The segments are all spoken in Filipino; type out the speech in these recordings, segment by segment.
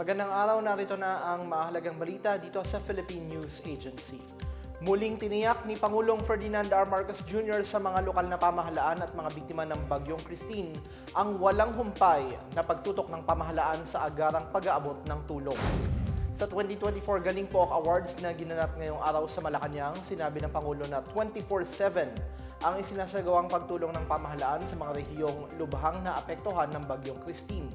Magandang araw, narito na ang mahalagang balita dito sa Philippine News Agency. Muling tiniyak ni Pangulong Ferdinand R. Marcos Jr. sa mga lokal na pamahalaan at mga biktima ng Bagyong Christine ang walang humpay na pagtutok ng pamahalaan sa agarang pag-aabot ng tulong. Sa 2024 Galing Pook Awards na ginanap ngayong araw sa Malacanang, sinabi ng Pangulo na 24-7 ang isinasagawang pagtulong ng pamahalaan sa mga rehiyong lubhang na apektuhan ng Bagyong Christine.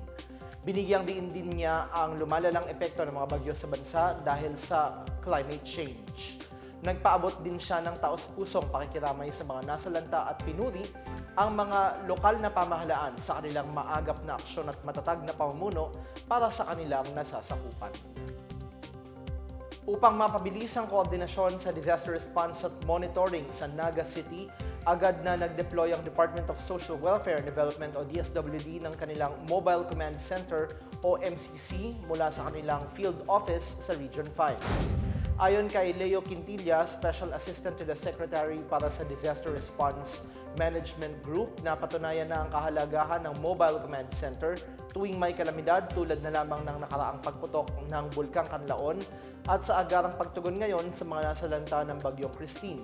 Binigyang diin din niya ang lumalalang epekto ng mga bagyo sa bansa dahil sa climate change. Nagpaabot din siya ng taos-pusong pakikiramay sa mga nasalanta at pinuri ang mga lokal na pamahalaan sa kanilang maagap na aksyon at matatag na pamumuno para sa kanilang nasasakupan. Upang mapabilis ang koordinasyon sa disaster response at monitoring sa Naga City, agad na nag-deploy ang Department of Social Welfare and Development o DSWD ng kanilang Mobile Command Center o MCC mula sa kanilang field office sa Region 5. Ayon kay Leo Quintilla, Special Assistant to the Secretary para sa Disaster Response Management Group, napatunayan na ang kahalagahan ng Mobile Command Center tuwing may kalamidad tulad na lamang ng nakaraang pagputok ng Bulkang Kanlaon at sa agarang pagtugon ngayon sa mga nasalanta ng Bagyong Christine.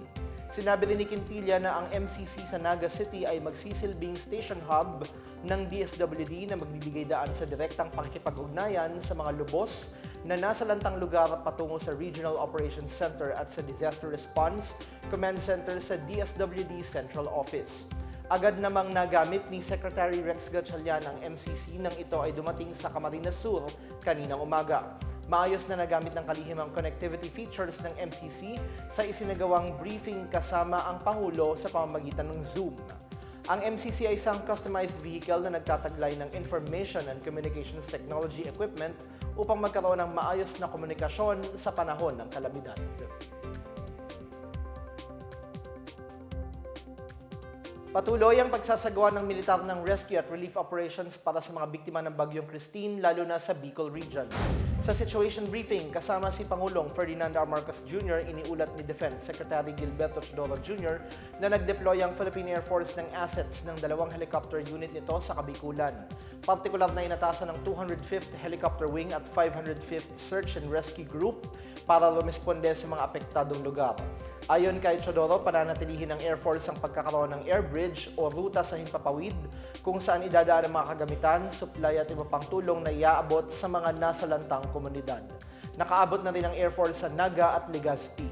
Sinabi din ni Quintilla na ang MCC sa Naga City ay magsisilbing station hub ng DSWD na magbibigay daan sa direktang pakikipag-ugnayan sa mga lubos na nasa lantang lugar patungo sa Regional Operations Center at sa Disaster Response Command Center sa DSWD Central Office. Agad namang nagamit ni Secretary Rex Gatchalian ang MCC nang ito ay dumating sa Camarines Sur kaninang umaga. Maayos na nagamit ng kalihim ang connectivity features ng MCC sa isinagawang briefing kasama ang Pangulo sa pamamagitan ng Zoom. Ang MCC ay isang customized vehicle na nagtataglay ng information and communications technology equipment upang magkaroon ng maayos na komunikasyon sa panahon ng kalamidad. Patuloy ang pagsasagawa ng militar ng rescue at relief operations para sa mga biktima ng Bagyong Christine, lalo na sa Bicol Region. Sa situation briefing, kasama si Pangulong Ferdinand R. Marcos Jr., iniulat ni Defense Secretary Gilberto Chodoro Jr. na nag-deploy ang Philippine Air Force ng assets ng dalawang helicopter unit nito sa Kabikulan. Partikular na inatasan ng 205th Helicopter Wing at 505th Search and Rescue Group para lumisponde sa mga apektadong lugar. Ayon kay Chodoro, pananatilihin ng Air Force ang pagkakaroon ng air bridge o ruta sa himpapawid kung saan idadaan ang mga kagamitan, supply at iba pang tulong na iaabot sa mga nasa lantang komunidad. Nakaabot na rin ang Air Force sa Naga at Legazpi.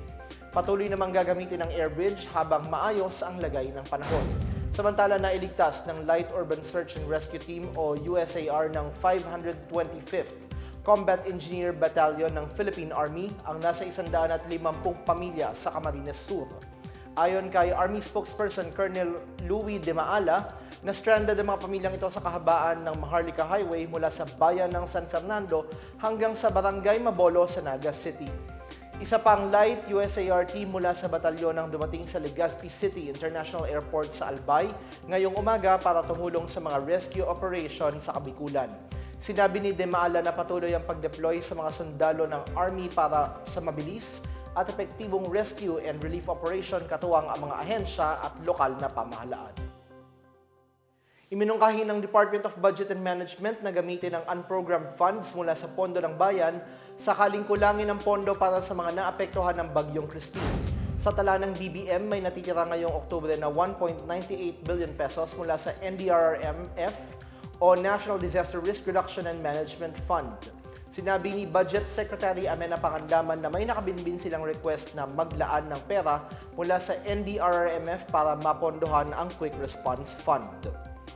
Patuloy namang gagamitin ang air bridge habang maayos ang lagay ng panahon. Samantala na iligtas ng Light Urban Search and Rescue Team o USAR ng 525th Combat Engineer Battalion ng Philippine Army ang nasa 150 pamilya sa Camarines Sur. Ayon kay Army spokesperson Colonel Louis De Maala, na stranded ang mga pamilyang ito sa kahabaan ng Maharlika Highway mula sa bayan ng San Fernando hanggang sa Barangay Mabolo sa Naga City. Isa pang light USAR team mula sa batalyon ang dumating sa Legazpi City International Airport sa Albay ngayong umaga para tumulong sa mga rescue operation sa Kabikulan. Sinabi ni De Maala na patuloy ang pag-deploy sa mga sundalo ng Army para sa mabilis at epektibong rescue and relief operation katuwang ang mga ahensya at lokal na pamahalaan. Iminungkahi ng Department of Budget and Management na gamitin ang unprogrammed funds mula sa pondo ng bayan sakaling kulangin ang pondo para sa mga naapektuhan ng Bagyong Christine. Sa tala ng DBM, may natitira ngayong Oktubre na 1.98 billion pesos mula sa NDRRMF o National Disaster Risk Reduction and Management Fund. Sinabi ni Budget Secretary Amena Pangandaman na may nakabinbin silang request na maglaan ng pera mula sa NDRRMF para mapondohan ang Quick Response Fund.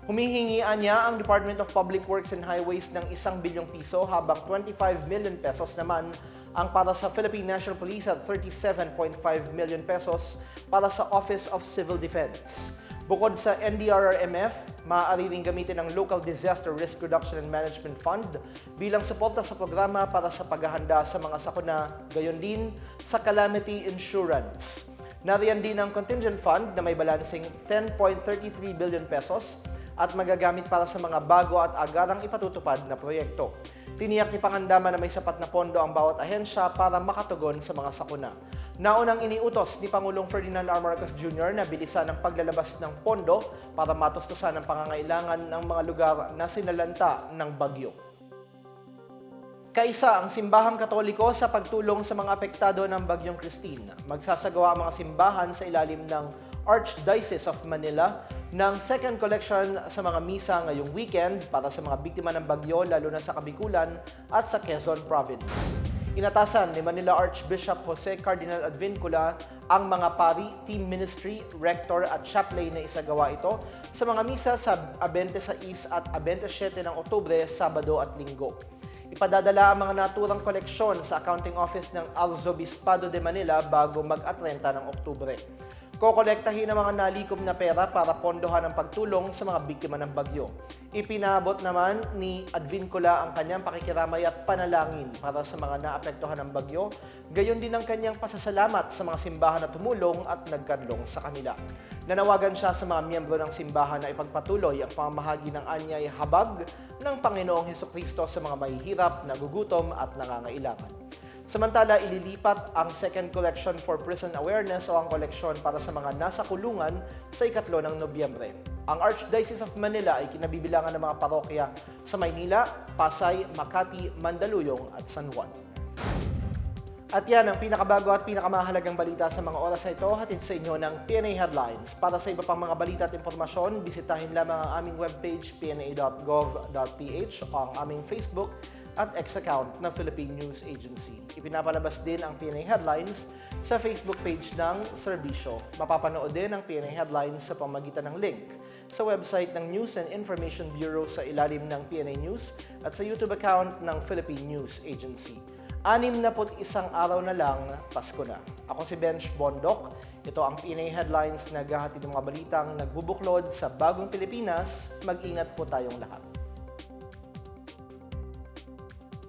Humihingian niya ang Department of Public Works and Highways ng isang bilyong piso habang 25 million pesos naman ang para sa Philippine National Police at 37.5 million pesos para sa Office of Civil Defense. Bukod sa NDRRMF, maaari ring gamitin ang Local Disaster Risk Reduction and Management Fund bilang suporta sa programa para sa paghahanda sa mga sakuna, gayon din sa calamity insurance. Nariyan din ang contingent fund na may balancing 10.33 billion pesos at magagamit para sa mga bago at agarang ipatutupad na proyekto. Tiniyak ni Pangandaman na may sapat na pondo ang bawat ahensya para makatugon sa mga sakuna. Naunang iniutos ni Pangulong Ferdinand R. Marcos Jr. na bilisan ang paglalabas ng pondo para matustusan ang pangangailangan ng mga lugar na sinalanta ng bagyo. Kaisa ang simbahang katoliko sa pagtulong sa mga apektado ng Bagyong Christine. Magsasagawa ang mga simbahan sa ilalim ng Archdiocese of Manila ng second collection sa mga misa ngayong weekend para sa mga biktima ng bagyo lalo na sa Kabikulan at sa Quezon Province. Inatasan ni Manila Archbishop Jose Cardinal Advincula ang mga pari, team ministry, rector at chaplain na isagawa ito sa mga misa sa 26 at 27 ng Oktubre, Sabado at Linggo. Ipadadala ang mga naturang koleksyon sa accounting office ng Arzobispado de Manila bago mag-atrenta ng Oktubre. Kokolektahin ang mga nalikom na pera para pondohan ang pagtulong sa mga biktima ng bagyo. Ipinabot naman ni Advincula ang kanyang pakikiramay at panalangin para sa mga naapektuhan ng bagyo, gayon din ang kanyang pasasalamat sa mga simbahan na tumulong at nagkadlong sa kanila. Nanawagan siya sa mga miyembro ng simbahan na ipagpatuloy ang pamamahagi ng anyay habag ng Panginoong Heso Kristo sa mga mahihirap, nagugutom at nangangailangan. Samantala, ililipat ang second collection for prison awareness o ang koleksyon para sa mga nasa kulungan sa ikatlo ng Nobyembre. Ang Archdiocese of Manila ay kinabibilangan ng mga parokya sa Maynila, Pasay, Makati, Mandaluyong at San Juan. At yan ang pinakabago at pinakamahalagang balita sa mga oras na ito hatid sa inyo ng PNA Headlines. Para sa iba pang mga balita at impormasyon, bisitahin lamang ang aming webpage pna.gov.ph o ang aming Facebook at X account ng Philippine News Agency. Ipinapalabas din ang PNA Headlines sa Facebook page ng serbisyo. Mapapanood din ang PNA Headlines sa pamagitan ng link sa website ng News and Information Bureau sa ilalim ng PNA News at sa YouTube account ng Philippine News Agency. Anim na put isang araw na lang, Pasko na. Ako si Bench Bondok. Ito ang PNA Headlines na gahatid ng mga balitang nagbubuklod sa bagong Pilipinas. Mag-ingat po tayong lahat.